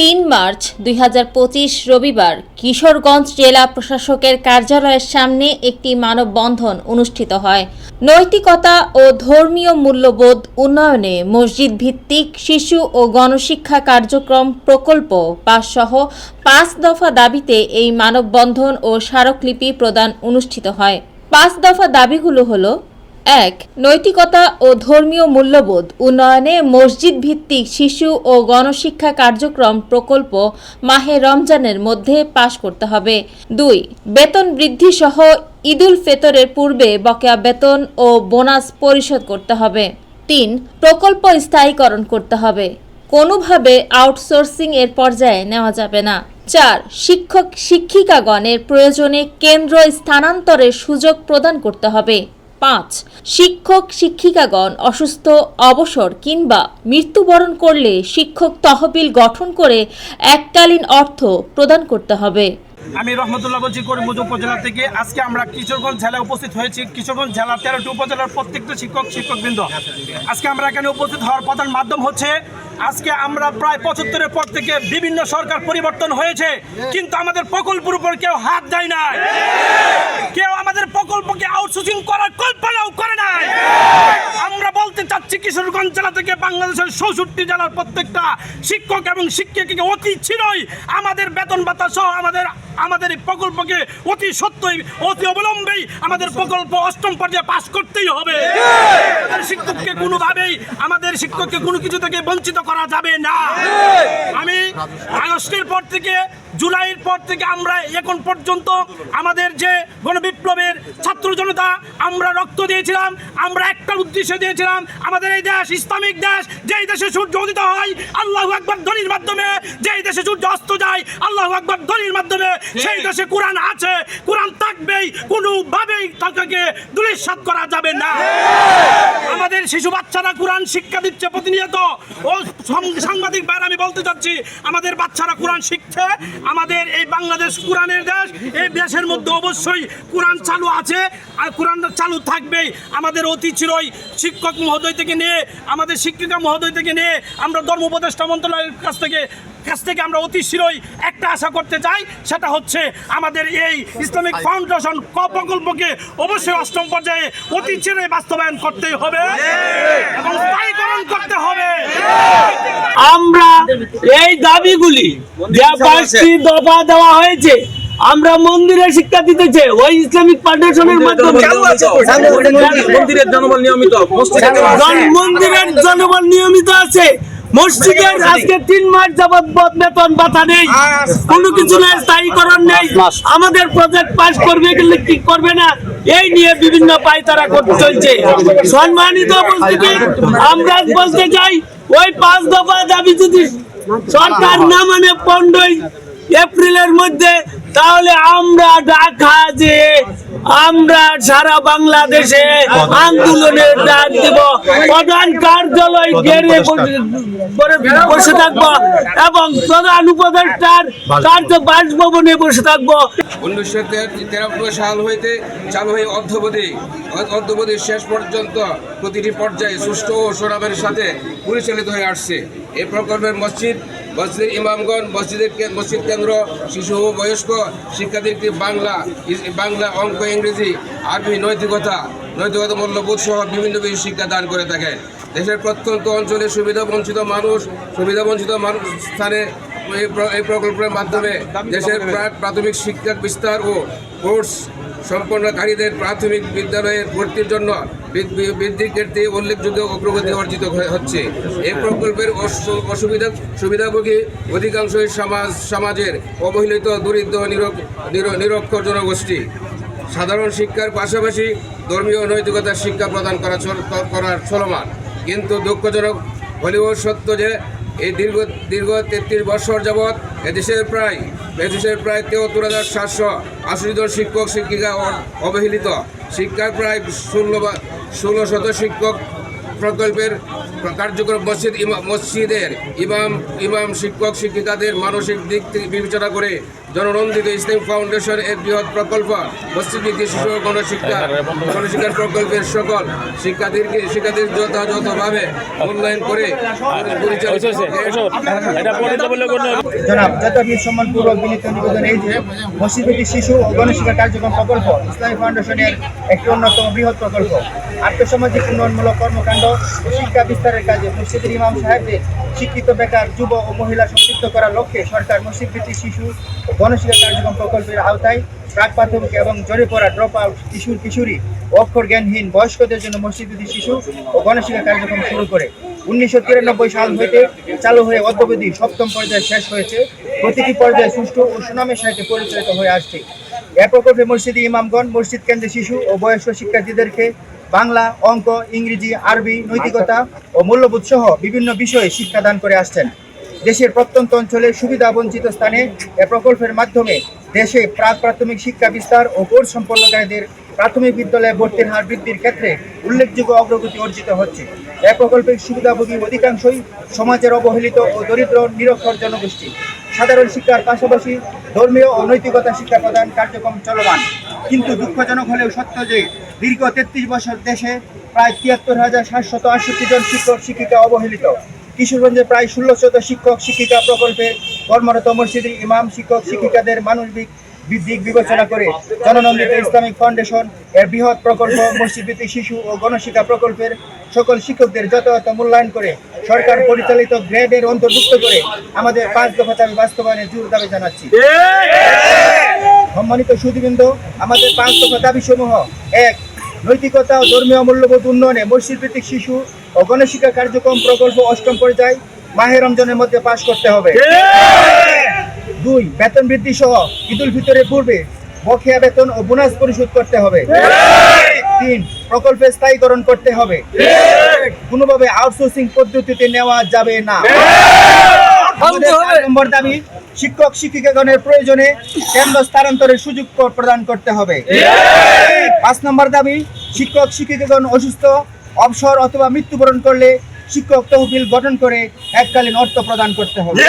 তিন মার্চ দুই হাজার পঁচিশ রবিবার কিশোরগঞ্জ জেলা প্রশাসকের কার্যালয়ের সামনে একটি মানববন্ধন অনুষ্ঠিত হয়। নৈতিকতা ও ধর্মীয় মূল্যবোধ উন্নয়নে মসজিদ ভিত্তিক শিশু ও গণশিক্ষা কার্যক্রম প্রকল্প পাসসহ পাঁচ দফা দাবিতে এই মানববন্ধন ও স্মারকলিপি প্রদান অনুষ্ঠিত হয়। পাঁচ দফা দাবিগুলো হলো এক, নৈতিকতা ও ধর্মীয় মূল্যবোধ। উন্নয়নে মসজিদ ভিত্তিক শিশু ও গণশিক্ষা কার্যক্রম প্রকল্প মাহে রমজানের মধ্যে পাশ করতে হবে। দুই, বেতন বৃদ্ধি সহ ঈদুল ফেতরের পূর্বে বকেয়া বেতন ও বোনাস পরিশোধ করতে হবে। তিন, প্রকল্প স্থায়ীকরণ করতে হবে। কোনোভাবে আউটসোর্সিং এর পর্যায়ে নেওয়া যাবে না। চার শিক্ষক শিক্ষিকাগণের প্রয়োজনে কেন্দ্র স্থানান্তরের সুযোগ প্রদান করতে হবে। পাঁচ, শিক্ষক, শিক্ষিকাগণ অসুস্থ, অবসর কিংবা মৃত্যুবরণ করলে শিক্ষক তহবিল গঠন করে এককালীন অর্থ প্রদান করতে হবে। আমি রহমতুল্লাহ বলছি করিমগঞ্জ উপজেলা থেকে। আজকে আমরা কিশোরগঞ্জ জেলায় উপস্থিত হয়েছি। কিশোরগঞ্জ জেলার তেরোটি উপজেলার প্রত্যেকটা শিক্ষক, শিক্ষকবৃন্দ। আজকে আমরা এখানে উপস্থিত হওয়ার প্রধান মাধ্যম হচ্ছে, আজকে আমরা প্রায় পঁচাত্তরের পর থেকে বিভিন্ন সরকার পরিবর্তন হয়েছে, কিন্তু আমাদের প্রকল্পের উপর কেউ হাত দেয় নাই। কেউ আমাদের প্রকল্পকে আউটসোর্সিং করার কল্পনাও করে নাই। আমরা বলতে চাচ্ছি কিশোরগঞ্জ জেলা থেকে বাংলাদেশের চৌষট্টি জেলার প্রত্যেকটা শিক্ষক এবং শিক্ষিকাকে অতি ছিলই আমাদের বেতন ভাতা সহ আমাদের আমাদের এই প্রকল্পকে অতি সত্যই, অতি অবলম্বেই আমাদের প্রকল্প অষ্টম পর্যায়ে পাশ করতেই হবে। শিক্ষককে কোনোভাবেই, আমাদের শিক্ষককে কোনো কিছু থেকে বঞ্চিত করা যাবে না। আমি আগস্টের পর থেকে জুলাইয়ের পর থেকে আমরা এখন পর্যন্ত আমাদের যে গণবিপ্লবের ছাত্র জনতা আমরা রক্ত দিয়েছিলাম আমরা একটা উদ্দেশ্য দিয়েছিলাম আমাদের এই দেশ ইসলামিক দেশ যেই দেশে সূর্য উদিত হয় আল্লাহ আকবর ধ্বনির মাধ্যমে যেই দেশে সূর্য অস্ত যায় আল্লাহ আকবর ধ্বনির মাধ্যমে সেই দেশে কোরআন আছে কোরআন থাকবেই কোনোভাবেই তাকে দুলিশাত করা যাবে না। আমাদের শিশু বাচ্চারা কোরআন শিক্ষা দিচ্ছে প্রতিনিয়ত। ও সাংবাদিক ভাইরা আমি বলতে চাচ্ছি আমাদের বাচ্চারা কোরআন শিখছে আমাদের এই বাংলাদেশ কোরআনের দেশ, এই দেশের মধ্যে অবশ্যই কোরআন চালু আছে, আর কোরআন চালু থাকবেই। আমাদের অতি চিরই শিক্ষক মহোদয় থেকে নিয়ে, আমাদের শিক্ষিকা মহোদয় থেকে নিয়ে আমরা ধর্ম উপদেষ্টা মন্ত্রণালয়ের কাছ থেকে কাছ থেকে আমরা অতি শীঘ্রই একটা আশা করতে চাই সেটা হচ্ছে আমাদের এই ইসলামিক ফাউন্ডেশন ক প্রকল্পকে অবশ্যই অষ্টম পর্যায়ে অতি শীঘ্রই বাস্তবায়ন করতেই হবে এবং স্থায়ীকরণ করতে হবে আমরা এই দাবিগুলি যা পাঁচটি দফা দেওয়া হয়েছে আমরা মন্দিরে শিক্ষা দিতেছে ওই ইসলামিক ফাউন্ডেশনের মাধ্যমে মন্দিরের জনবল নিয়মিত মন্দিরের জনবল নিয়মিত আছে মসজিদের আজকে তিন মাস যাবৎ বেতন ভাতা নেই। কোনো কিছু না স্থায়ীকরণ নেই। আমাদের প্রজেক্ট পাস করবে গেলে কি করবে না? এই নিয়ে বিভিন্ন পায়তারা করতে চলছে। সম্মানিত উপস্থিতি আমরা বলতে চাই ওই পাঁচ দফা দাবি যদি সরকার না মানে পনেরোই এপ্রিলের মধ্যে তাহলে আমরা ঢাকা যে আমরা সারা বাংলাদেশে আন্দোলনের ডাক দিব প্রধান কার্যালয় ঘেরে বসে- থাকব এবং প্রধান উপদেষ্টার কার্য বাসভবনে বসে থাকব। উনিশশো তিরানব্বই সাল হইতে চালু হয়ে অর্ধবধি অর্ধবধি শেষ পর্যন্ত প্রতিটি পর্যায়ে সুষ্ঠু ও সুনামের সাথে পরিচালিত হয়ে আসছে। এই প্রকল্পের মসজিদ মসজিদের ইমামগণ, মসজিদের মসজিদ কেন্দ্র শিশু ও বয়স্ক শিক্ষার্থীকে বাংলা বাংলা অঙ্ক, ইংরেজি, আরবি, নৈতিকতা নৈতিকতা মূল্যবোধ সহ বিভিন্ন বিষয় শিক্ষা দান করে থাকেন। দেশের প্রত্যন্ত অঞ্চলে সুবিধা বঞ্চিত মানুষ, সুবিধা বঞ্চিত মানুষ স্থানে এই প্রকল্পের মাধ্যমে দেশের প্রা- প্রাথমিক শিক্ষার বিস্তার ও কোর্স সম্পন্নকারীদের প্রাথমিক বিদ্যালয়ের ভর্তির জন্য বৃদ্ধি- বৃদ্ধি- বৃদ্ধির ক্ষেত্রে উল্লেখযোগ্য অগ্রগতি অর্জিত হচ্ছে। এই প্রকল্পের অসুবিধা সুবিধাভোগী অধিকাংশই সমাজ সমাজের অবহেলিত, দরিদ্র নিরক- নিরক্ষর জনগোষ্ঠী। সাধারণ শিক্ষার পাশাপাশি ধর্মীয় নৈতিকতার শিক্ষা প্রদান করা করার চলমান। কিন্তু দুঃখজনক হলেও সত্য যে এই দীর্ঘ দীর্ঘ তেত্রিশ বছর যাবৎ এদেশের প্রায় এদেশের প্রায় তেহত্তর হাজার সাতশো আশি জন শিক্ষক শিক্ষিকা অবহেলিত। শিক্ষার প্রায় ষোলো ষোলো শত শিক্ষক প্রকল্পের কার্যক্রম মসজিদ মসজিদের ইমাম ইমাম শিক্ষক শিক্ষিকাদের মানসিক দিক থেকে বিবেচনা করে জননন্দিত ইসলাম ফাউন্ডেশন এর বৃহৎ প্রকল্প মসজিদ ভিত্তিক শিশু গণশিক্ষা গণশিক্ষার প্রকল্পের সকল শিক্ষার্থীকে শিক্ষার্থীর যথাযথভাবে মূল্যায়ন করে পরিচালিত জনাব জাতীয় সম্মানপূর্বক বিনীত নিবেদন এই যে মসজিদভিত্তিক শিশু ও গণশিক্ষা কার্যক্রম প্রকল্প ইসলামী ফাউন্ডেশনের একটি অন্যতম বৃহৎ প্রকল্প আর্থসামাজিক উন্নয়নমূলক কর্মকাণ্ড শিক্ষা বিস্তারের কাজে মসজিদের ইমাম সাহেবদের শিক্ষিত বেকার যুব ও মহিলা সম্পৃক্ত করার লক্ষ্যে সরকার মসজিদভিত্তিক শিশু ও গণশিক্ষা কার্যক্রম প্রকল্পের আওতায় প্রাক প্রাথমিক এবং জড়ে পড়া ড্রপ আউট কিশোর কিশোরী অক্ষর জ্ঞানহীন বয়স্কদের জন্য মসজিদভিত্তিক শিশু ও গণশিক্ষা কার্যক্রম শুরু করে। উনিশশো তিরানব্বই সাল হইতে চালু হয়ে অদ্যবধি সপ্তম পর্যায়ে শেষ হয়েছে। প্রতিটি পর্যায়ে সুষ্ঠু ও সুনামের সাথে পরিচালিত হয়ে আসছে। এ প্রকল্পে মসজিদি ইমামগণ, মসজিদ কেন্দ্রে শিশু ও বয়স্ক শিক্ষার্থীদেরকে বাংলা, অঙ্ক, ইংরেজি, আরবি, নৈতিকতা ও মূল্যবোধ সহ বিভিন্ন বিষয়ে শিক্ষাদান করে আসছেন। দেশের প্রত্যন্ত অঞ্চলে সুবিধা বঞ্চিত স্থানে এ প্রকল্পের মাধ্যমে দেশে প্রাক প্রাথমিক শিক্ষা বিস্তার ও কোর্স সম্পন্নকারীদের প্রাথমিক বিদ্যালয়ে ভর্তির হার বৃদ্ধির ক্ষেত্রে উল্লেখযোগ্য অগ্রগতি অর্জিত হচ্ছে। এ প্রকল্পের সুবিধাভোগী অধিকাংশই সমাজের অবহেলিত ও দরিদ্র নিরক্ষর জনগোষ্ঠী সাধারণ শিক্ষার পাশাপাশি ধর্মীয় ও নৈতিকতা শিক্ষা প্রদান কার্যক্রম চলমান। কিন্তু দুঃখজনক হলেও সত্য যে দীর্ঘ তেত্রিশ বছর দেশে প্রায় তিয়াত্তর হাজার সাতশত আটষট্টি জন শিক্ষক, শিক্ষিকা অবহেলিত। কিশোরগঞ্জে প্রায় ষোলো শত শিক্ষক, শিক্ষিকা প্রকল্পে কর্মরত মসজিদের ইমাম, শিক্ষক, শিক্ষিকাদের মানবিক দিক বিবেচনা করে জননন্দিত ইসলামিক ফাউন্ডেশন এর বৃহৎ প্রকল্প মসজিদ শিশু ও গণশিক্ষা প্রকল্পের সকল শিক্ষকদের যথাযথ মূল্যায়ন করে সরকার পরিচালিত গ্রেডের অন্তর্ভুক্ত করে আমাদের পাঁচ দফা দাবি বাস্তবায়নে জোর দাবি জানাচ্ছি। সম্মানিত সুদীবৃন্দ আমাদের পাঁচ দফা দাবি সমূহ এক, নৈতিকতা ও ধর্মীয় মূল্যবোধ উন্নয়নে মসজিদ ভিত্তিক শিশু ও গণশিক্ষা কার্যক্রম প্রকল্প অষ্টম পর্যায় মাহে রমজানের মধ্যে পাশ করতে হবে। দুই বেতন বৃদ্ধি সহ ঈদুল ফিতরের পূর্বে বকেয়া বেতন ও বোনাস পরিশোধ করতে হবে। তিন প্রকল্পে স্থায়ীকরণ করতে হবে। কোনোভাবে আউটসোর্সিং পদ্ধতিতে নেওয়া যাবে না। নম্বর দাবি শিক্ষক শিক্ষিকাগণের প্রয়োজনে কেন্দ্র স্থানান্তরের সুযোগ প্রদান করতে হবে। পাঁচ নম্বর দাবি শিক্ষক শিক্ষিকাগণ অসুস্থ অবসর অথবা মৃত্যুবরণ করলে শিক্ষক তহবিল গঠন করে এককালীন অর্থ প্রদান করতে হবে।